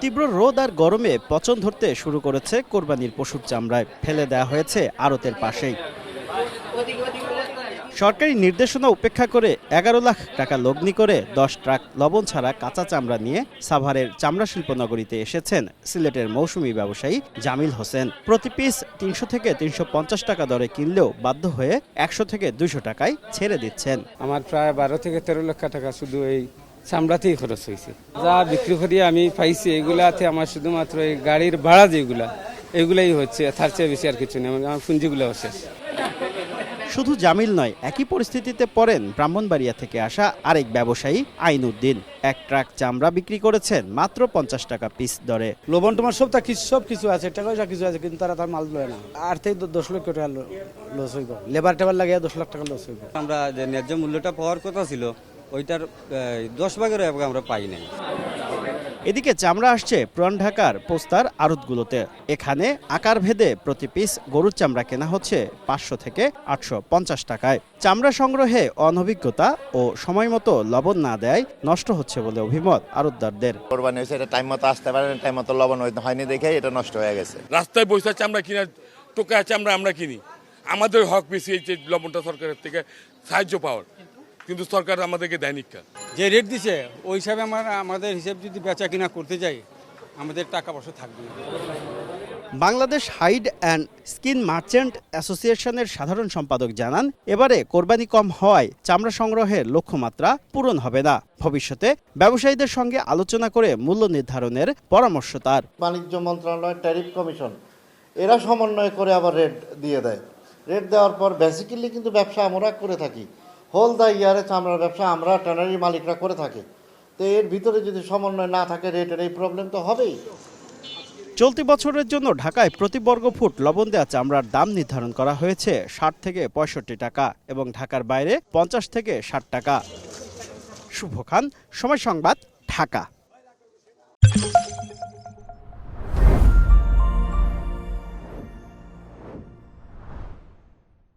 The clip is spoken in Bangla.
তীব্র রোদ আর গরমে পচন ধরতে শুরু করেছে কোরবানির পশুর চামড়ায়। ফেলে দেওয়া হয়েছে আড়তের পাশেই। সরকারি নির্দেশনা উপেক্ষা করে এগারো লাখ টাকা লগ্নি করে দশ ট্রাক লবণ ছাড়া কাঁচা চামড়া নিয়ে সাভারের চামড়া শিল্প নগরীতে এসেছেন সিলেটের মৌসুমী ব্যবসায়ী জামিল হোসেন। প্রতি পিস তিনশো থেকে তিনশো পঞ্চাশ টাকা দরে কিনলেও বাধ্য হয়ে একশো থেকে দুশো টাকায় ছেড়ে দিচ্ছেন। আমার প্রায় বারো থেকে তেরো লক্ষ টাকা শুধু এই চামড়াতেই খরচ হয়েছে। যা বিক্রি করিয়ে আমি পাইছি এগুলাতে আমার শুধুমাত্র এই গাড়ির ভাড়া যেগুলা এগুলাই হচ্ছে তার চেয়ে বেশি আর কিছু নেই আমার- পুঁজিগুলো শেষ শুধু জামিল নয় একই পরিস্থিতিতে পড়েন ব্রাহ্মণবাড়িয়া থেকে আসা আরেক ব্যবসায়ী আইনুদ্দিন। এক ট্রাক চামড়া বিক্রি করেছেন মাত্র পঞ্চাশ টাকা পিস দরে। লোবন তোমার সব তা কিছু সব কিছু আছে টাকা পয়সা কিছু আছে কিন্তু তারা তার মাল লয় না। আর থেকে দশ লক্ষ টাকা লস হইব। লেবার টেবার লাগে দশ লাখ টাকা লস হইব। আমরা যে ন্যায্য মূল্যটা পাওয়ার কথা ছিল ওইটার দশ ভাগের এক আমরা পাই নাই। এদিকে চামড়া আসছে পুরান ঢাকার পোস্তার আড়তগুলোতে। এখানে আকার ভেদে প্রতি পিস গরুর চামড়া কেনা হচ্ছে পাঁচশো থেকে আটশো পঞ্চাশ টাকায়। চামড়া সংগ্রহে অনভিজ্ঞতা ও সময় মতো লবণ না দেয় নষ্ট হচ্ছে বলে অভিমত আড়তদারদের। কোরবানি হয়েছে এটা টাইম মতো আসতে পারে টাইম মতো লবণ হয়নি দেখে এটা নষ্ট হয়ে গেছে। রাস্তায় বসে চামড়া আমরা কিনা টোকা চামড়া আমরা আমরা কিনি। আমাদের হক বেশি এই যে লবণটা সরকারের থেকে সাহায্য পাওয়ার। কিন্তু সরকার আমাদেরকে দেয়নি কা। যে রেট দিছে ওই হিসাবে আমার আমাদের হিসাব যদি বেচা কিনা করতে যাই আমাদের টাকা পয়সা থাকবে না। Bangladesh hide and skin merchant অ্যাসোসিয়েশনের সাধারণ সম্পাদক জানান এবারে কোরবানি কম হওয়ায় চামড়া সংগ্রহের লক্ষ্যমাত্রা পূরণ হবে না। ভবিষ্যতে ব্যবসায়ীদের সঙ্গে আলোচনা করে মূল্য নির্ধারণের পরামর্শ তার। বাণিজ্য মন্ত্রণালয় ট্যারিফ কমিশন এরা সমন্বয় করে আবার রেট দিয়ে দেয়। রেট দেওয়ার পর বেসিক্যালি কিন্তু ব্যবসা আমরা করে থাকি। হোল দ্য ইয়ারে চামড়ার ব্যবসা আমরা ট্যানারি মালিকরা করে থাকি। তো এর ভিতরে যদি সমন্বয় না থাকে রেটের এই প্রবলেম তো হবেই। চলতি বছরের জন্য ঢাকায় প্রতি বর্গ ফুট লবণ দেওয়া চামড়ার দাম নির্ধারণ করা হয়েছে ষাট থেকে পঁয়ষট্টি টাকা এবং ঢাকার বাইরে পঞ্চাশ থেকে ষাট টাকা। শুভ খান, সময় সংবাদ, ঢাকা।